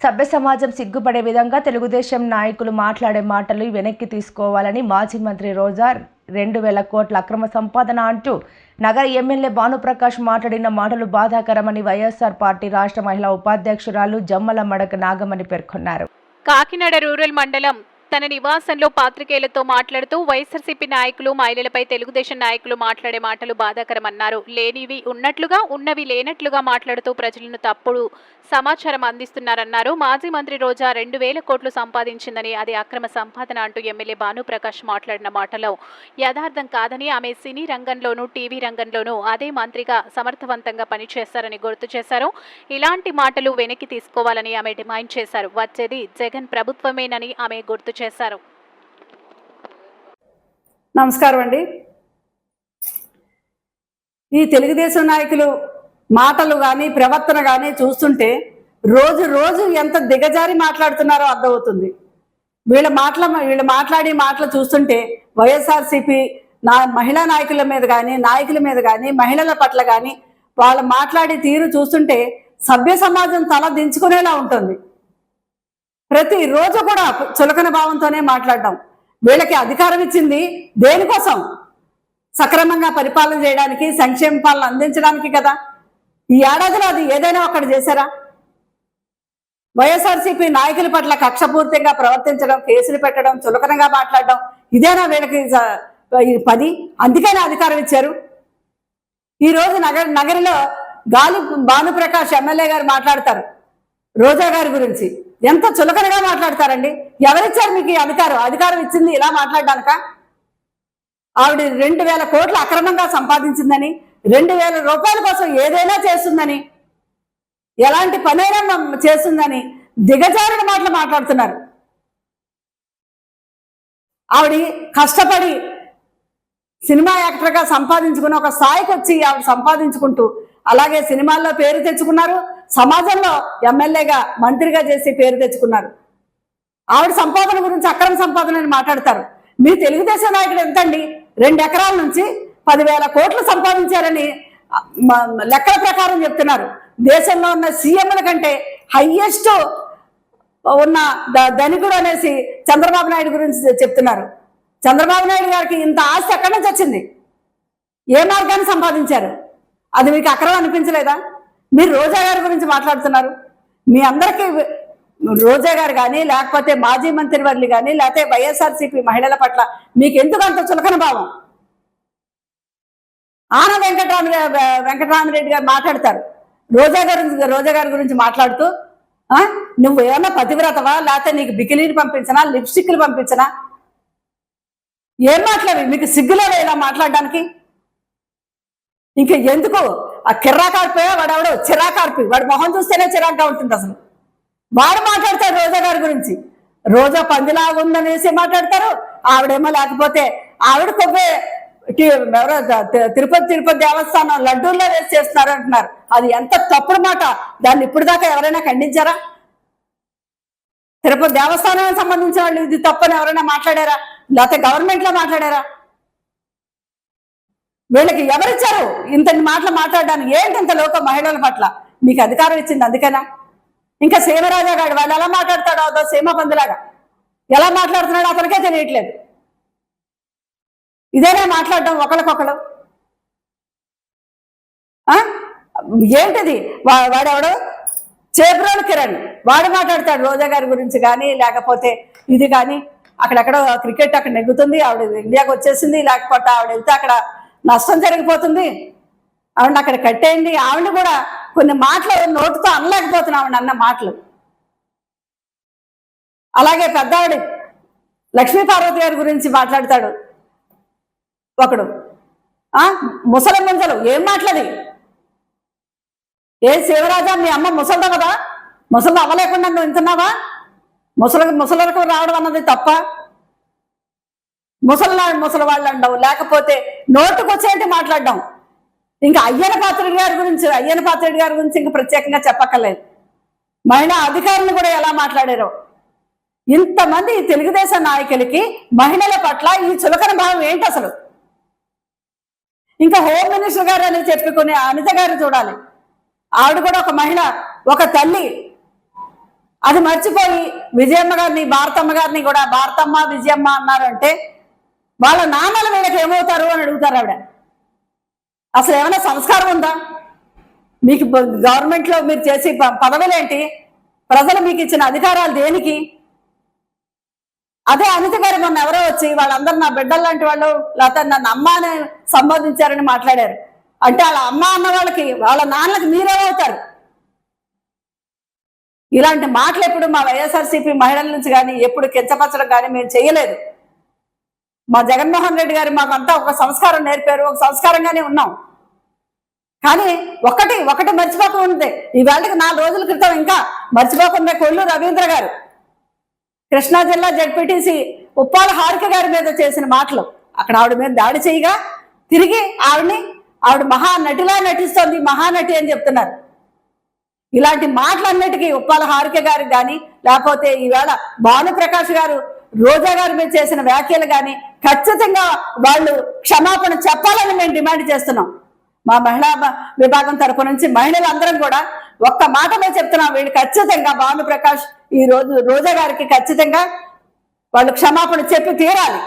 సభ్య సమాజం సిగ్గుపడే విధంగా తెలుగుదేశం నాయకులు మాట్లాడే మాటలు వెనక్కి తీసుకోవాలని మాజీ మంత్రి రోజా రెండు వేల కోట్ల అక్రమ సంపాదన అంటూ నగర ఎమ్మెల్యే భానుప్రకాష్ మాట్లాడిన మాటలు బాధాకరమని వైఎస్ఆర్ పార్టీ రాష్ట్ర మహిళా ఉపాధ్యక్షురాలు జమ్మల మడక నాగమణి పేర్కొన్నారు. కాకినాడ రూరల్ మండలం తన నివాసంలో పాత్రికేయులతో మాట్లాడుతూ వైఎస్ఆర్సీపీ నాయకులు మహిళలపై తెలుగుదేశం నాయకులు మాట్లాడే మాటలు బాధాకరమన్నారు. లేనివి ఉన్నట్లుగా ఉన్నవి లేనట్లుగా మాట్లాడుతూ ప్రజలను తప్పుడు సమాచారం అందిస్తున్నారన్నారు. మాజీ మంత్రి రోజా రెండు వేల కోట్లు సంపాదించిందని అది అక్రమ సంపాదన అంటూ ఎమ్మెల్యే భానుప్రకాష్ మాట్లాడిన మాటలో యథార్థం కాదని ఆమె సినీ రంగంలోనూ టీవీ రంగంలోనూ అదే మంత్రిగా సమర్థవంతంగా పనిచేశారని గుర్తు చేశారు. ఇలాంటి మాటలు వెనక్కి తీసుకోవాలని ఆమె డిమాండ్ చేశారు. వచ్చేది జగన్ ప్రభుత్వమేనని ఆమె గుర్తు చేశారు. నమస్కారం అండి. ఈ తెలుగుదేశం నాయకులు మాటలు కానీ ప్రవర్తన కానీ చూస్తుంటే రోజు రోజు ఎంత దిగజారి మాట్లాడుతున్నారో అర్థమవుతుంది. వీళ్ళ మాటల వీళ్ళు మాట్లాడే మాటలు చూస్తుంటే వైఎస్ఆర్సీపీ నా మహిళా నాయకుల మీద కానీ నాయకుల మీద కానీ మహిళల పట్ల కానీ వాళ్ళు మాట్లాడే తీరు చూస్తుంటే సభ్య సమాజం తల దించుకునేలా ఉంటుంది. ప్రతిరోజు కూడా చులకన భావంతోనే మాట్లాడడం. వీళ్ళకి అధికారం ఇచ్చింది దేనికోసం? సక్రమంగా పరిపాలన చేయడానికి సంక్షేమ పాలన అందించడానికి కదా. ఈ ఏడాదిలో అది ఏదైనా ఒకటి చేశారా? వైఎస్ఆర్సీపీ నాయకుల పట్ల కక్షపూర్తిగా ప్రవర్తించడం కేసులు పెట్టడం చులకనగా మాట్లాడడం ఇదేనా వీళ్ళకి పది ఈ అందుకనే అధికారం ఇచ్చారు. ఈరోజు నగర నగరిలో గాలి భానుప్రకాష్ ఎమ్మెల్యే గారు మాట్లాడతారు. రోజా గారి గురించి. ఎంత చులకనగా మాట్లాడతారండి? ఎవరిచ్చారు మీకు అధికారం? అధికారం ఇచ్చింది ఇలా మాట్లాడడానిక? ఆవిడ రెండు వేల కోట్లు అక్రమంగా సంపాదించిందని రెండు వేల రూపాయల కోసం ఏదైనా చేస్తుందని ఎలాంటి పనైనా చేస్తుందని దిగజారిన మాటలు మాట్లాడుతున్నారు. ఆవిడ కష్టపడి సినిమా యాక్టర్గా సంపాదించుకుని ఒక స్థాయికి వచ్చి ఆవిడ సంపాదించుకుంటూ అలాగే సినిమాల్లో పేరు తెచ్చుకున్నారు. సమాజంలో ఎమ్మెల్యేగా మంత్రిగా చేసి పేరు తెచ్చుకున్నారు. ఆవిడ సంపాదన గురించి అక్రమ సంపాదన అని మాట్లాడతారు. మీ తెలుగుదేశం నాయకుడు ఎంతండి? రెండు ఎకరాల నుంచి పదివేల కోట్లు సంపాదించారని లెక్కల ప్రకారం చెప్తున్నారు. దేశంలో ఉన్న సీఎంల కంటే హయ్యెస్ట్ ఉన్న ద- ధనికుడు అనేసి చంద్రబాబు నాయుడు గురించి చెప్తున్నారు. చంద్రబాబు నాయుడు గారికి ఇంత ఆస్తి ఎక్కడి నుంచి వచ్చింది? ఏ మార్గాన్ని సంపాదించారు? అది మీకు అక్రమం అనిపించలేదా? మీరు రోజా గారి గురించి మాట్లాడుతున్నారు. మీ అందరికీ రోజా గారు కానీ లేకపోతే మాజీ మంత్రి వర్లు కానీ లేకపోతే వైఎస్ఆర్సీపీ మహిళల పట్ల మీకు ఎందుకు అంత చులకన భావం? ఆన వెంకటరామ వెంకటరామరెడ్డి గారు మాట్లాడతారు. రోజా గారి రోజా గారి గురించి మాట్లాడుతూ నువ్వు ఏమన్నా పతివ్రతవా? లేకపోతే నీకు బికిలీని పంపించనా? లిప్స్టిక్లు పంపించనా? ఏం మాట్లాడి మీకు సిగ్గులో ఇలా మాట్లాడడానికి? ఇంకా ఎందుకు ఆ కిర్రాకార్పోయా వాడు ఎవడో చిరాకార్పి. వాడు మొహం చూస్తేనే చిరాగ్గా ఉంటుంది అసలు. వాడు మాట్లాడతారు రోజా గారి గురించి. రోజా పందిలాగా ఉందనేసి మాట్లాడతారు. ఆవిడేమో లేకపోతే ఆవిడ కొవ్వే ఎవరో తిరుపతి తిరుపతి దేవస్థానం లడ్డూల్లో వేసి చేస్తున్నారు అంటున్నారు. అది ఎంత తప్పుడు మాట. దాన్ని ఇప్పుడు దాకా ఎవరైనా ఖండించారా? తిరుపతి దేవస్థానానికి సంబంధించిన వాళ్ళు ఇది తప్పని ఎవరైనా మాట్లాడారా? లేకపోతే గవర్నమెంట్లో మాట్లాడారా? వీళ్ళకి ఎవరిచ్చారు? ఇంతటి మాటలు మాట్లాడడానికి ఏంటి ఇంత లోక మహిళల పట్ల? మీకు అధికారం ఇచ్చింది అందుకేనా? ఇంకా సీమరాజా గారు వాళ్ళు ఎలా మాట్లాడతాడో అదో సీమ పందులాగా? ఎలా మాట్లాడుతున్నాడో అతనికే తెలియట్లేదు. ఇదేనా మాట్లాడడం ఒకరికొకరు ఆ? ఏంటిది? వా- వాడెవడు? చేబ్రోలు కిరణ్. వాడు మాట్లాడతాడు రోజా గారి గురించి కానీ లేకపోతే ఇది కానీ అక్కడెక్కడో క్రికెట్ అక్కడ నెగ్గుతుంది ఆవిడ ఇండియాకి వచ్చేసింది లేకపోతే ఆవిడ వెళ్తే అక్కడ నష్టం జరిగిపోతుంది. ఆవిడ అక్కడ కట్టేయండి. ఆవిడ కూడా కొన్ని మాటలు నోటితో అనలేకపోతున్నా ఆవిడ అన్న మాటలు. అలాగే పెద్దవాడు లక్ష్మీ పార్వతి గారి గురించి మాట్లాడతాడు. ఒకడు ముసలి ముంజలు ఏం మాట్లాడి ఏ శివరాజా మీ అమ్మ ముసలిదా కదా? ముసలి అవ్వలేకుండా నువ్వు వింటున్నావా ముసలి ముసలకు రావడం అన్నది తప్ప ముసలినాడు ముసలి వాళ్ళు అండవు. లేకపోతే నోటుకు మాట్లాడడం. ఇంకా అయ్యన పాత్రుడి గారి గురించి అయ్యన పాత్రుడి గారి గురించి ఇంకా ప్రత్యేకంగా చెప్పక్కర్లేదు. మహిళా అధికారులు కూడా ఎలా మాట్లాడారో. ఇంతమంది ఈ తెలుగుదేశం నాయకులకి మహిళల పట్ల ఈ చులకన భావం ఏంటి అసలు? ఇంకా హోమ్ మినిస్టర్ గారు అని చెప్పుకునే అనిత గారు చూడాలి. ఆవిడ కూడా ఒక మహిళ ఒక తల్లి. అది మర్చిపోయి విజయమ్మ గారిని భారతమ్మ గారిని కూడా భారతమ్మ విజయమ్మ అన్నారంటే వాళ్ళ నాన్నల వీళ్ళకి ఏమవుతారు అని అడుగుతారు ఆవిడ. అసలు ఏమైనా సంస్కారం ఉందా? మీకు గవర్నమెంట్లో మీరు చేసే ప- పదవులేంటి? ప్రజలు మీకు ఇచ్చిన అధికారాలు దేనికి? అదే అనిత గారు మొన్న ఎవరో వచ్చి వాళ్ళందరూ నా బిడ్డలు లాంటి వాళ్ళు లేకపోతే నన్ను అమ్మ అని సంబోధించారని మాట్లాడారు. అంటే వాళ్ళ అమ్మ అన్న వాళ్ళకి వాళ్ళ నాన్నలకి మీరేమవుతారు? ఇలాంటి మాటలు ఎప్పుడు మా వైఎస్ఆర్సీపీ మహిళల నుంచి కానీ ఎప్పుడు కించపరచడం కానీ మేము చేయలేదు. మా జగన్మోహన్ రెడ్డి గారు మాకంతా ఒక సంస్కారం నేర్పారు ఒక సంస్కారంగానే ఉన్నాం. కానీ ఒకటి ఒకటి మర్చిపోకుండా ఈవేళకి నాలుగు రోజుల క్రితం ఇంకా మర్చిపోకుండా కొల్లు రవీంద్ర గారు కృష్ణా జిల్లా జడ్పీటీసీ ఉప్పాల హారిక గారి మీద చేసిన మాటలు. అక్కడ ఆవిడ మీద దాడి చేయగా తిరిగి ఆవిడని ఆవిడ మహానటిలా నటిస్తోంది మహానటి అని చెప్తున్నారు. ఇలాంటి మాటలన్నిటికీ ఉప్పాల హారిక గారికి కానీ లేకపోతే ఈవేళ భానుప్రకాష్ గారు రోజా గారి మీద చేసిన వ్యాఖ్యలు కానీ ఖచ్చితంగా వాళ్ళు క్షమాపణ చెప్పాలని మేము డిమాండ్ చేస్తున్నాం. మా మహిళా విభాగం తరపు నుంచి మహిళలందరం కూడా ఒక్క మాట చెప్తున్నాం. వీళ్ళు ఖచ్చితంగా భానుప్రకాష్ ఈ రోజు రోజా గారికి ఖచ్చితంగా వాళ్ళు క్షమాపణ చెప్పి తీరాలి.